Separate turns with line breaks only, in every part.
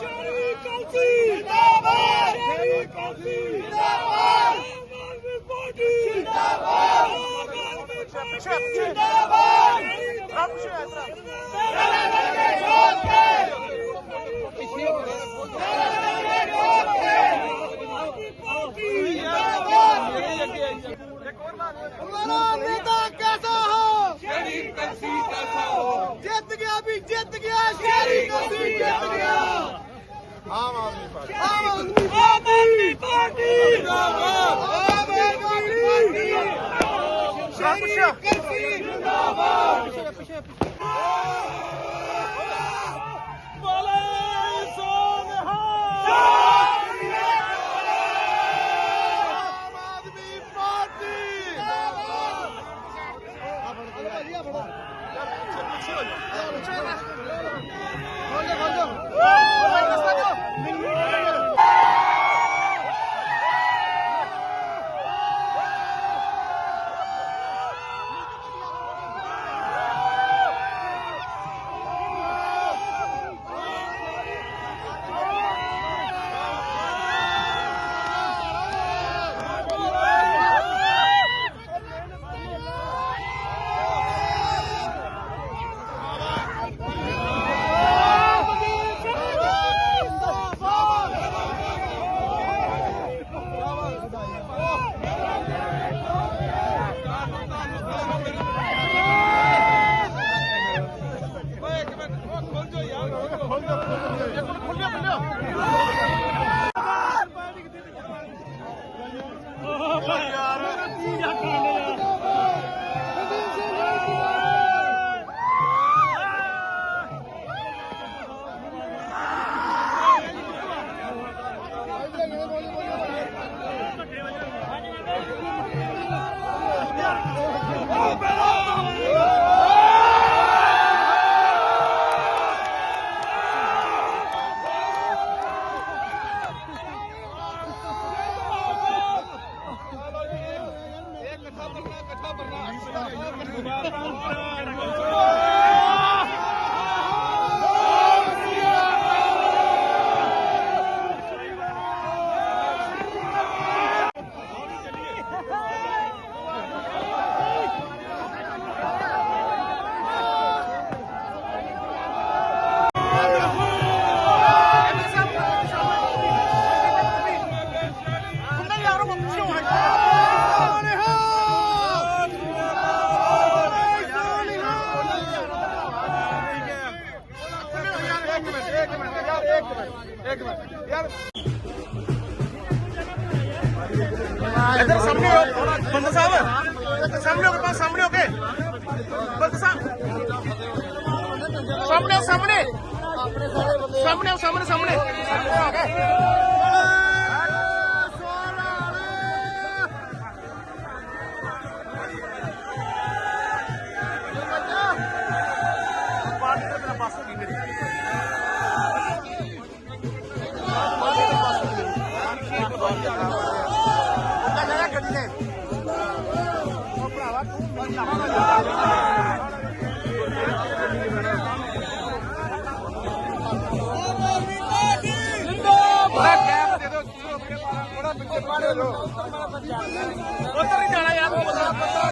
ਚੋਰੀ ਕਲਸੀ ਜਿੰਦਾਬਾਦ ਚੋਰੀ ਕਲਸੀ ਜਿੰਦਾਬਾਦ ਆਦਮੀ ਪਾਰਟੀ ਜਿੰਦਾਬਾਦ ਆਦਮੀ ਪਾਰਟੀ ਜਿੰਦਾਬਾਦ ਰੱਬ
ਸ਼ੇਤਰਾ ਤੇਰਾ
ਨਾਮ ਜੋਤ ਕੇ ਜਿੰਦਾਬਾਦ
ਇੱਧਰ ਸਾਹਮਣੇ ਹੋ ਬੰਦਾ ਸਾਹਿਬ। ਸਾਹਮਣੇ ਹੋ ਕੇ ਪਾਸ ਸਾਹਮਣੇ ਹੋ ਕੇ। ਬੰਦਾ ਸਾਹਿਬ। ਸਾਹਮਣੇ ਆਓ, ਸਾਹਮਣੇ। ਸਾਹਮਣੇ ਆਓ, ਸਾਹਮਣੇ ਸਾਹਮਣੇ। ਉੱਧਰ ਨਹੀਂ ਜਾਣਾ ਯਾਰ ਬੰਦਾ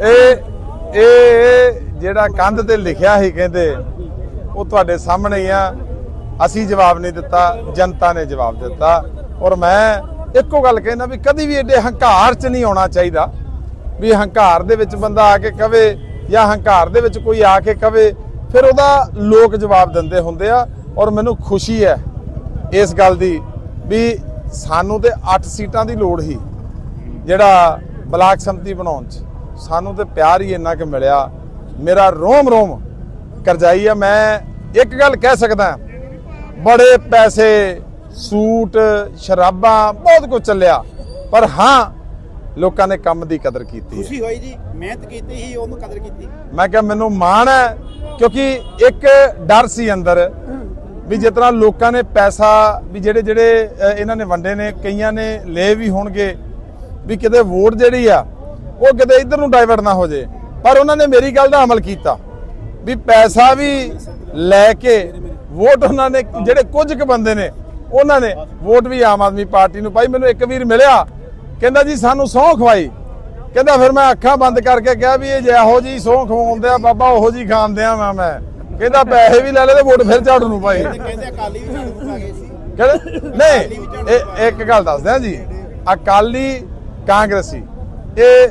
ਇਹ ਇਹ ਜਿਹੜਾ ਕੰਧ ਤੇ ਲਿਖਿਆ ਸੀ ਕਹਿੰਦੇ, ਉਹ ਤੁਹਾਡੇ ਸਾਹਮਣੇ ਹੀ ਆ। ਅਸੀਂ ਜਵਾਬ ਨਹੀਂ ਦਿੱਤਾ, ਜਨਤਾ ਨੇ ਜਵਾਬ ਦਿੱਤਾ। ਔਰ ਮੈਂ ਇੱਕੋ ਗੱਲ ਕਹਿੰਦਾ ਵੀ ਕਦੀ ਵੀ ਐਡੇ ਹੰਕਾਰ 'ਚ ਨਹੀਂ ਆਉਣਾ ਚਾਹੀਦਾ। ਵੀ ਹੰਕਾਰ ਦੇ ਵਿੱਚ ਬੰਦਾ ਆ ਕੇ ਕਵੇ ਜਾਂ ਹੰਕਾਰ ਦੇ ਵਿੱਚ ਕੋਈ ਆ ਕੇ ਕਵੇ, ਫਿਰ ਉਹਦਾ ਲੋਕ ਜਵਾਬ ਦਿੰਦੇ ਹੁੰਦੇ ਆ। ਔਰ ਮੈਨੂੰ ਖੁਸ਼ੀ ਹੈ ਇਸ ਗੱਲ ਦੀ ਵੀ ਸਾਨੂੰ ਤੇ 8 ਸੀਟਾਂ ਦੀ ਲੋੜ ਹੀ ਜਿਹੜਾ ਬਲਾਕ ਸੰਮਤੀ ਬਣਾਉਣ ਚ। ਸਾਨੂੰ ਤੇ ਪਿਆਰ ਹੀ ਇੰਨਾ ਕਿ ਮਿਲਿਆ। ਮੇਰਾ ਰੋਮ ਰੋਮ ਕਰਜਾਈ ਆ। ਮੈਂ ਇੱਕ ਗੱਲ ਕਹਿ ਸਕਦਾ ਬੜੇ ਪੈਸੇ ਸੂਟ ਸ਼ਰਾਬਾਂ ਬਹੁਤ ਕੁਝ ਚੱਲਿਆ। ਪਰ ਹਾਂ ਲੋਕਾਂ ਨੇ ਕੰਮ ਦੀ ਕਦਰ ਕੀਤੀ
ਖੁਸ਼ੀ ਹੋਈ ਜੀ ਮਿਹਨਤ ਕੀਤੀ ਸੀ ਉਹਨੂੰ ਕਦਰ ਕੀਤੀ।
ਮੈਂ ਕਿਹਾ ਮੈਨੂੰ ਮਾਣ ਹੈ ਕਿਉਂਕਿ ਇੱਕ ਡਰ ਸੀ ਅੰਦਰ ਵੀ ਜਿਸ ਤਰ੍ਹਾਂ ਲੋਕਾਂ ਨੇ ਪੈਸਾ ਵੀ ਜਿਹੜੇ ਜਿਹੜੇ ਇਹਨਾਂ ਨੇ ਵੰਡੇ ਨੇ ਕਈਆਂ ਨੇ ਲਏ ਵੀ ਹੋਣਗੇ ਵੀ ਕਿਤੇ ਵੋਟ ਜਿਹੜੀ ਆ ਉਹ ਕਿਤੇ ਇੱਧਰ ਨੂੰ ਡਾਈਵਰਟ ਨਾ ਹੋ ਜੇ। ਪਰ ਉਹਨਾਂ ਨੇ ਮੇਰੀ ਗੱਲ ਦਾ ਅਮਲ ਕੀਤਾ। ਵੀ ਪੈਸਾ ਵੀ ਲੈ ਕੇ ਵੋਟ ਉਹਨਾਂ ਨੇ ਜਿਹੜੇ ਕੁਝ ਕੁ ਬੰਦੇ ਨੇ ਉਹਨਾਂ ਨੇ ਵੋਟ ਵੀ ਆਮ ਆਦਮੀ ਪਾਰਟੀ ਨੂੰ ਪਾਈ। ਮੈਨੂੰ ਇੱਕ ਵੀਰ ਮਿਲਿਆ ਕਹਿੰਦਾ ਜੀ ਸਾਨੂੰ ਸਹੁੰ ਖਵਾਈ। ਕਹਿੰਦਾ ਫਿਰ ਮੈਂ ਅੱਖਾਂ ਬੰਦ ਕਰਕੇ ਕਿਹਾ ਵੀ ਇਹ ਜਿਹੋ ਜੀ ਸਹੁੰ ਖਵਾਉਂਦੇ ਆ ਬਾਬਾ ਉਹੋ ਜੀ ਖਾਂਦੇ ਆ ਮੈਂ ਮੈਂ। ਕਹਿੰਦਾ ਪੈਸੇ ਵੀ ਲੈ ਲੈ ਤੇ ਵੋਟ ਫਿਰ ਝਾੜੂ ਨੂੰ ਪਾਈ।
ਕਹਿੰਦੇ ਅਕਾਲੀ ਵੀ ਝਾੜੂ ਨੂੰ ਪਾ ਗਏ ਸੀ।
ਕਹਿੰਦੇ ਨਹੀਂ ਇਹ ਇੱਕ ਗੱਲ ਦੱਸਦੇ ਆ ਜੀ। ਅਕਾਲੀ ਕਾਂਗਰਸੀ ਇਹ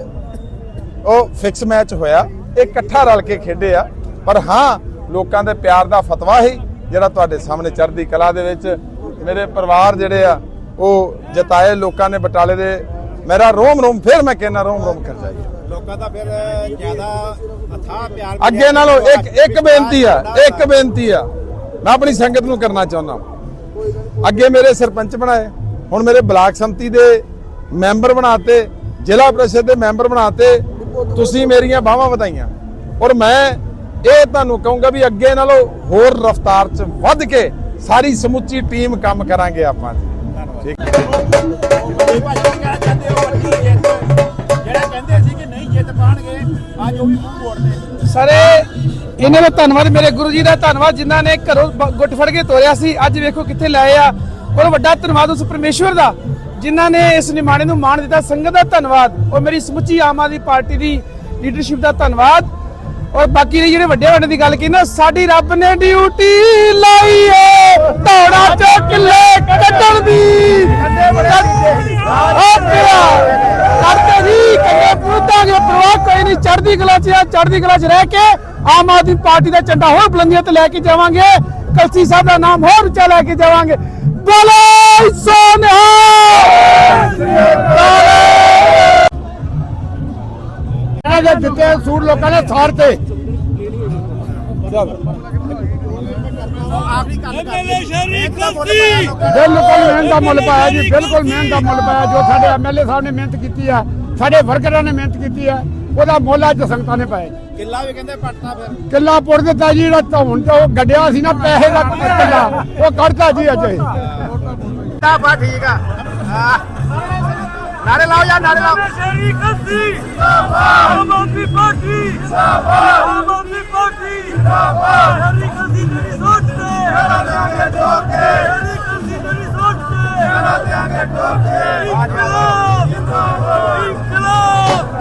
ਉਹ ਫਿਕਸ ਮੈਚ ਹੋਇਆ। ਇਹ ਇਕੱਠਾ ਰਲ ਕੇ ਖੇਡੇ ਆ। ਪਰ ਹਾਂ ਲੋਕਾਂ ਦੇ ਪਿਆਰ ਦਾ ਫਤਵਾ ਹੀ ਜਿਹੜਾ ਤੁਹਾਡੇ ਸਾਹਮਣੇ ਚੜ੍ਹਦੀ ਕਲਾ ਦੇ ਵਿੱਚ ਮੇਰੇ ਪਰਿਵਾਰ ਜਿਹੜੇ ਆ ਉਹ ਜਤਾਏ ਲੋਕਾਂ ਨੇ ਬਟਾਲੇ ਦੇ। ਮੇਰਾ ਰੋਮ ਰੋਮ ਫਿਰ ਮੈਂ ਕਹਿੰਦਾ ਰੋਮ ਰੋਮ ਕਰ ਜਾਈਏ।
ਲੋਕਾਂ ਦਾ ਫਿਰ ਜ਼ਿਆਦਾ ਅਥਾਹ ਪਿਆਰ
ਅੱਗੇ ਨਾਲੋਂ ਇੱਕ ਇੱਕ ਬੇਨਤੀ ਆ ਇੱਕ ਬੇਨਤੀ ਆ। ਮੈਂ ਆਪਣੀ ਸੰਗਤ ਨੂੰ ਕਰਨਾ ਚਾਹੁੰਦਾ ਅੱਗੇ ਮੇਰੇ ਸਰਪੰਚ ਬਣਾਏ ਹੁਣ ਮੇਰੇ ਬਲਾਕ ਸੰਮਤੀ ਦੇ ਮੈਂਬਰ ਬਣਾਤੇ ਜ਼ਿਲ੍ਹਾ ਪ੍ਰੀਸ਼ਦ ਦੇ ਮੈਂਬਰ ਬਣਾਤੇ ਤੁਸੀਂ ਮੇਰੀਆਂ ਬਾਹਾਂ ਵਧਾਈਆਂ। ਔਰ ਮੈਂ ਇਹ ਤੁਹਾਨੂੰ ਕਹੂੰਗਾ ਵੀ ਅੱਗੇ ਨਾਲੋਂ ਹੋਰ ਰਫ਼ਤਾਰ 'ਚ ਵੱਧ ਕੇ ਸਾਰੀ ਸਮੁੱਚੀ ਟੀਮ ਕੰਮ ਕਰਾਂਗੇ ਆਪਾਂ ਠੀਕ।
ਸਾਰੇ ਇਹਨਾਂ ਦਾ ਧੰਨਵਾਦ ਮੇਰੇ ਗੁਰੂ ਜੀ ਦਾ ਧੰਨਵਾਦ ਜਿਨ੍ਹਾਂ ਨੇ ਘਰੋਂ ਗੁੱਟ ਫੜ ਕੇ ਤੋਰਿਆ ਸੀ। ਅੱਜ ਵੇਖੋ ਕਿੱਥੇ ਲਾਏ ਆ। ਔਰ ਵੱਡਾ ਧੰਨਵਾਦ ਉਸ ਪਰਮੇਸ਼ਵਰ ਦਾ। ਜਿਨ੍ਹਾਂ ਨੇ ਇਸ ਨਿਮਾਣੇ ਨੂੰ ਮਾਣ ਦਿੱਤਾ, ਸੰਗਤ ਦਾ ਧੰਨਵਾਦ। ਔਰ ਮੇਰੀ ਸਮੁੱਚੀ ਆਮ ਆਦਮੀ ਪਾਰਟੀ ਦੀ ਲੀਡਰਸ਼ਿਪ ਦਾ ਧੰਨਵਾਦ। ਔਰ ਬਾਕੀ ਦੇ ਜਿਹੜੇ ਵੱਡੇ ਵੱਡੇ ਦੀ ਗੱਲ ਕੀਤੀ ਨਾ, ਸਾਡੀ ਰੱਬ ਨੇ ਡਿਊਟੀ ਲਾਈ ਏ। ਧੌੜਾ ਚੋਂ ਕਿੱਲੇ ਕੱਢਣ ਦੀ। ਕਰਦੇ ਜੀ ਕੰਨੇ ਪੁੱਤਾਂਗੇ ਪ੍ਰਵਾਹ ਕੋਈ ਨਹੀਂ। ਚੜ੍ਹਦੀ ਕਲਾ 'ਚ ਆ, ਚੜ੍ਹਦੀ ਕਲਾ 'ਚ ਰਹਿ ਕੇ ਆਮ ਆਦਮੀ ਪਾਰਟੀ ਦਾ ਝੰਡਾ ਹੋਰ ਬੁਲੰਦੀਆਂ ਤੇ ਲੈ ਕੇ ਜਾਵਾਂਗੇ। ਕਲਸੀ ਸਾਹਿਬ ਦਾ ਨਾਮ ਹੋਰ ਉੱਚਾ ਲੈ ਕੇ ਜਾਵਾਂਗੇ। ਬੋਲੇ ਸੋਨਿਹਾ ਸਾੜਤੇ
ਐਮਐਲਏ ਸ਼ਰੀਕ ਗਲਤੀ।
ਬਿਲਕੁਲ ਮਿਹਨਤ ਦਾ ਮੁੱਲ ਪਾਇਆ ਜੀ ਬਿਲਕੁਲ ਮਿਹਨਤ ਦਾ ਮੁੱਲ ਪਾਇਆ ਜੋ ਸਾਡੇ ਐਮਐਲਏ ਸਾਹਿਬ ਨੇ ਮਿਹਨਤ ਕੀਤੀ ਆ ਸਾਡੇ ਵਰਕਰਾਂ ਨੇ ਮਿਹਨਤ ਕੀਤੀ ਆ ਉਹਦਾ ਮੁੱਲ ਅੱਜ ਸੰਗਤਾਂ ਨੇ ਪਾਇਆ ਜੀ।
ਕਿੱਲਾ ਵੀ ਕਹਿੰਦੇ ਪੱਟਦਾ ਫਿਰ।
ਕਿੱਲਾ ਪੁੱਟ ਦਿੱਤਾ ਜੀ ਜਿਹੜਾ ਧੌਣ ਤੇ ਉਹ ਗੱਡਿਆ ਸੀ ਨਾ ਪੈਸੇ ਦਾ ਕਿੱਲਾ ਉਹ ਕੱਢਤਾ ਜੀ ਅੱਜ। ਇਹ।
ਤਾਂ ਬਾ ਠੀਕ ਆ। ਨਾਰੇ ਲਾਓ ਯਾਰ ਨਾਰੇ ਲਾਓ।
ਸ਼ਰੀਕ ਗਲਤੀ। پارتی زندہ باد عوامی پارٹی زندہ باد ہر گنتی دلی ゾート پہ انا دے
اگے ڈوکے
ہر گنتی دلی ゾート پہ
انا دے اگے ڈوکے پاکستان زندہ باد
انقلاب